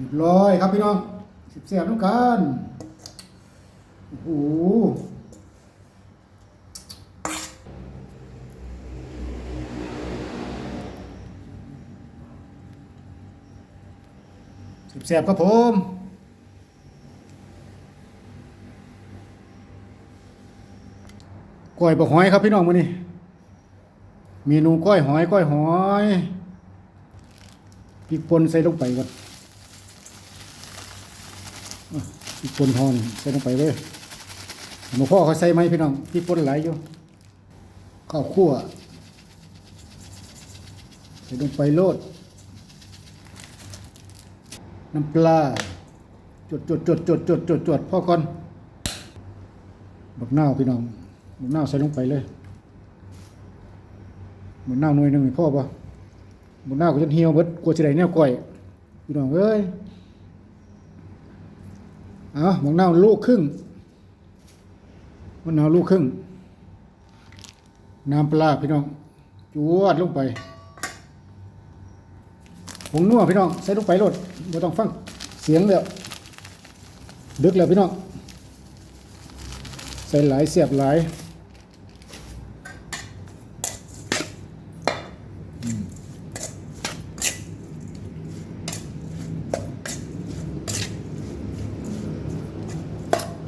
เรียบร้อยครับพี่น้องสิบเสียบต้องกันโอ้โหสิบเสียบครับผมก้อยบะหอยครับพี่น้องมื้อนี้เมนูก้อยหอยก้อยหอยพริกป่นใส่ลงไปก่อน พริกป่นทอนใส่ลงไปเลยหลวงพ่อเขาใส่ไหมพี่น้องพริกป่นหลยอยู่ข้าวคั่วใส่ลงไปโลด น้ำปลาจดจดจดจดจดจดจดพ่อก่อนบักนาพี่น้องบักน่าใส่ลงไปเลยบักน่าหน่วยหนึ่งพ่อปะบักน่าก็จะเหี่ยวเบิดกลัวจะได้แนวก้อยพี่น้องเอ้ย เอามะนาวลูกครึ่งมะนาวลูกครึ่ง น้ำปลาพี่น้องจวดลงไปผงนัวพี่น้องใส่ลงไปโลดไม่ต้องฟังเสียงแล้วดึกแล้วพี่น้องใส่หลายเสียบหลาย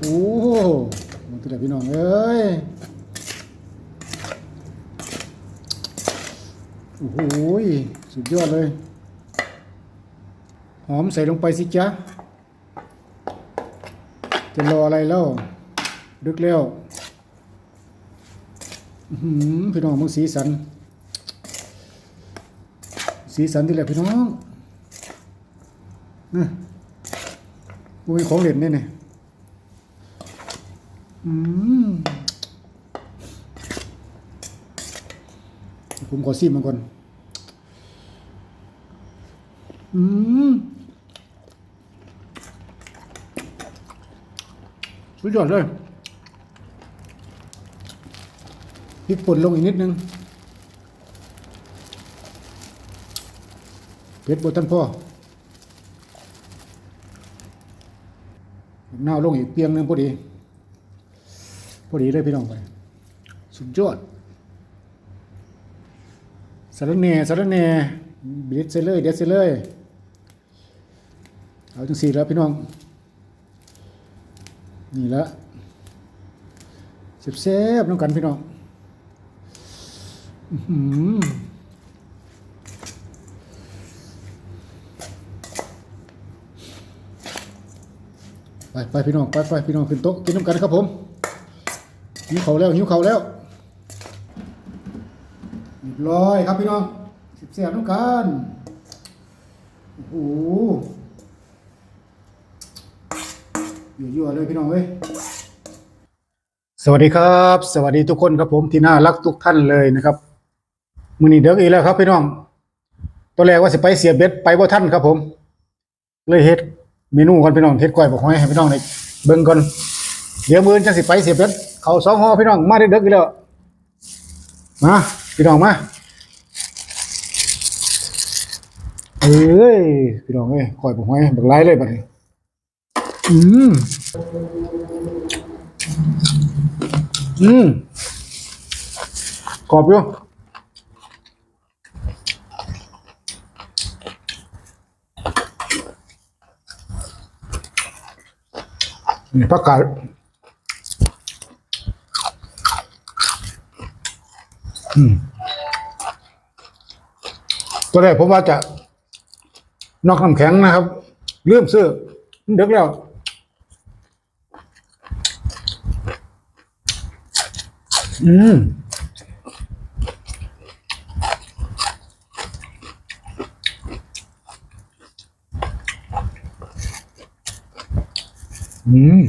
โอ้โหมันตัวพี่น้องเอ้ยโอ้โหสุดยอดเลย หอมใส่ลงไปสิจ๊ะจะรออะไรแล้วดึกแล้วหืพี่น้องมึงสีสัน สีสันที่แหละพี่น้องนะอุ้ยของเล่นนี่นี่อืม ผมขอซีมมันก่อน อืมสุดยอดเลยพริกป่นลงอีกนิดนึงเผ็ดบดท่านพ่อหน้าวลงอีกเปียงนึงพอดี พอดีเลยพี่น้องไปสุดยอดสารแหน่สารแหน่เด็ดเสเลยเด็ดเสเลยเอาจังสี่แล้วพี่น้อง นี่ละเสียบๆน้องกันพี่น้องไปไปพี่น้องไปไปพี่น้องขึ้นโต๊ะกินน้ำกันครับผม หิวเขาแล้วหิวเขาแล้วเรียบร้อยครับพี่น้องสิบเสียบๆน้ำกันโอ้โหยั่วๆเลยพี่น้องเว้ยสวัสดีครับ สวัสดีทุกคนครับผมที่น่ารักทุกท่านเลยนะครับมือนี้เด็กอีกแล้วครับพี่น้องตัวแรกว่าสิไปเสียบเบ็ดไปบ่าท่านครับผม เลยเฮ็ดเมนูก่อนพี่น้องเฮ็ดก้อยบอกหอยให้พี่น้องได้เบิ่งก่อนเดี๋ยวมือจังสิไปเสียบเบ็ด เขาสองห่อพี่น้องมาได้เด็กอีกแล้วมาพี่น้องมาเอ้ยพี่น้องเอ้ยก้อยบอกหอยบักหลายเลยบัดนี้อืมอืมกรอบอยู่นี่ผักกาดอืม ตัวแรกผมว่าจะนอกน้ำแข็งนะครับเลื่อมซื้อมันดึกแล้วอืมอืม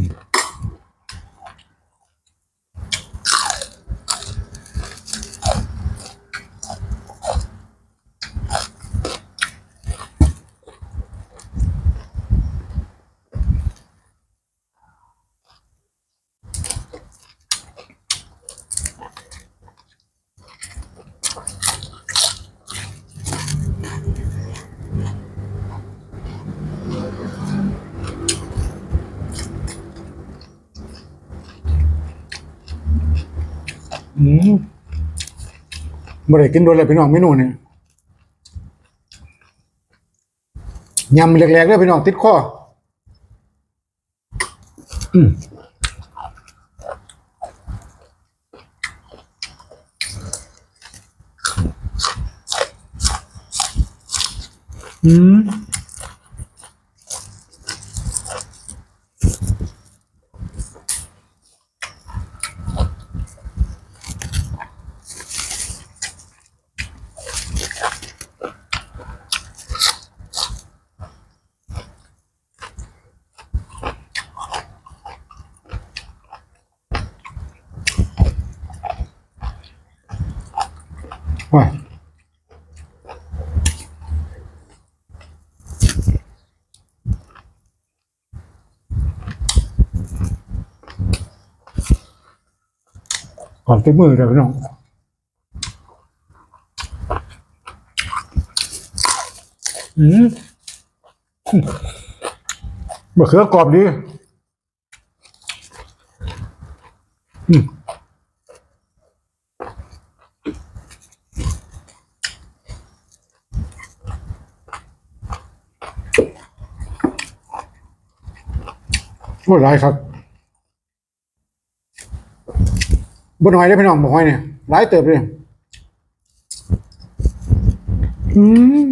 อืมบ่ได้กินโดนเลยพี่น้องเมนูนี่ยำแหลกๆเลยพี่น้องติดคออืมอืม ว่าก่อนไปมือเลยพี่น้องอืมมะเขือกรอบดีอืม โอ้หลายครับบนหอยได้พี่น้องบนหอยเนี่ยหลายเติบเลยอืม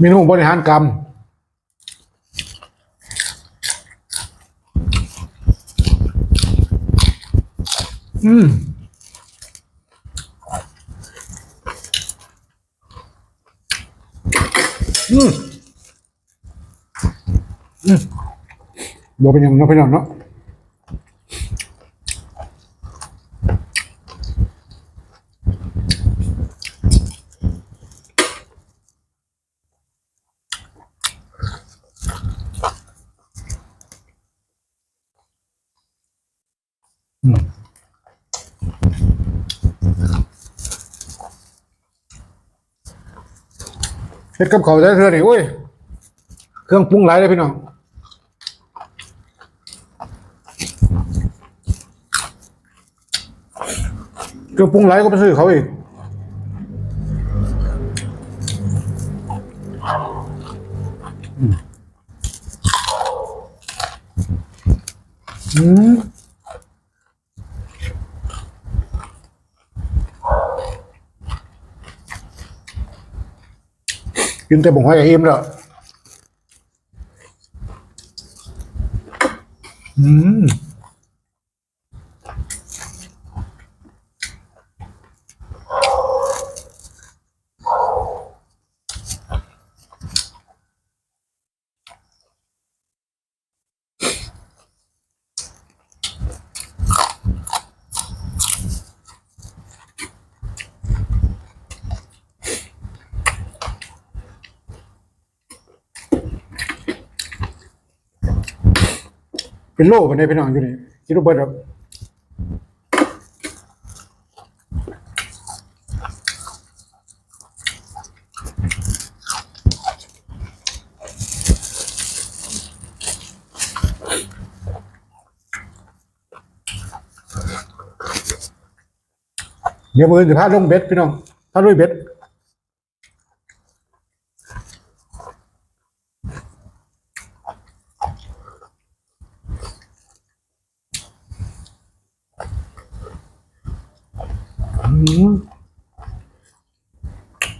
เมนูบริหารกรรม อืมอืมอืมบอก เป็นหยังเนาะพี่น้องเนาะอืมเฮ็ดกับเขาวได้เท่านี่โอ้ย เครื่องปรุงหลายเลยพี่น้องเครื่องปรุงหลายก็ไปซื้อเขาอีกอืม กินแต่บ่งหอยกับอิ่มแล้ว เป็นโล่กันได้พี่น้องอยู่นี่คิดว่าเบิดครับเดี๋ยวมือจะพาลงเบ็ดพี่น้องพาลุยเบ็ด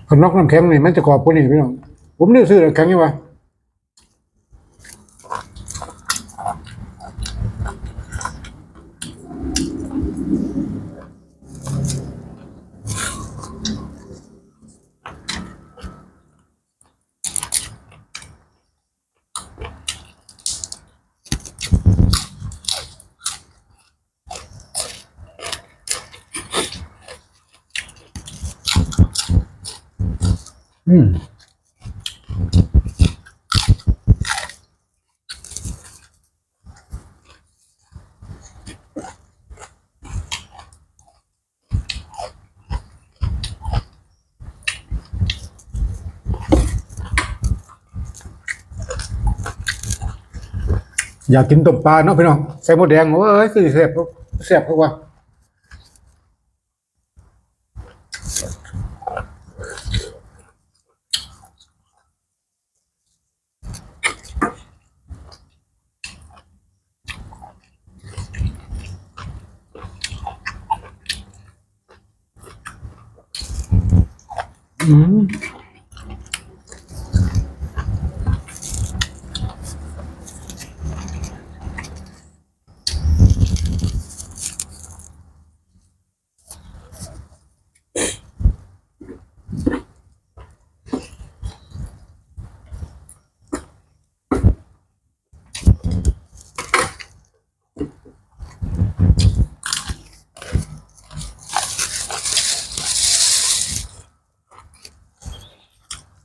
คนนอกน้ำแข็งนี่มันจะกรอบกว่านี่พี่น้องผมนี่ซื้อแข็งยังวะ อยากกินต้มปลาเนาะพี่น้องใส่หมูแดงเอ้ยคือเสียบเสียบเขาว่า อื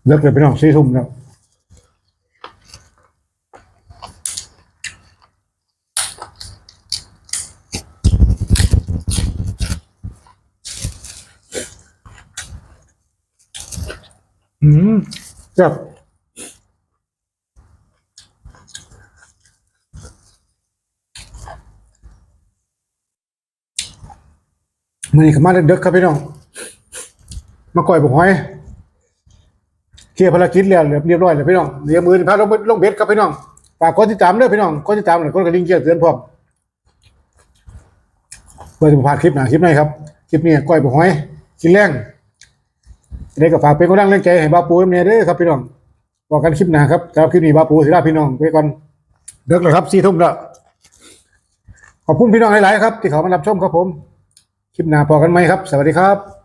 เลิกเลยพี่น้องสี่ทุ่มแล้วอืมจับมันนี่ขมาเด็กๆครับพี่น้อง มาก่อยบุกหอย เคลียร์ภารกิจแล้วเรียบร้อยแล้วพี่น้องเดี๋ยวมือนี่พาลงลงเบ็ดครับพี่น้องฝากกดติดตามด้วยพี่น้องกดติดตามหน่อยกดกระดิ่งแจ้งเตือนพร้อมเพื่อจะบ่าดคลิปหนาคลิปไหนครับ คลิปนี้ก้อยบุกหอยกินแรงได้ก็ฝากเป็นกำลังแรงใจให้บาปูเนียเด้อครับพี่น้องบอกกันคลิปหนาครับสำหรับคลิปนี้บาปูสิลาพี่น้องไปก่อนเลิกแล้วครับสี่ทุ่มแล้วขอบคุณพี่น้องหลายๆครับ ที่เขามารับชมครับผม คลิปหนาพอกันไหมครับ สวัสดีครับ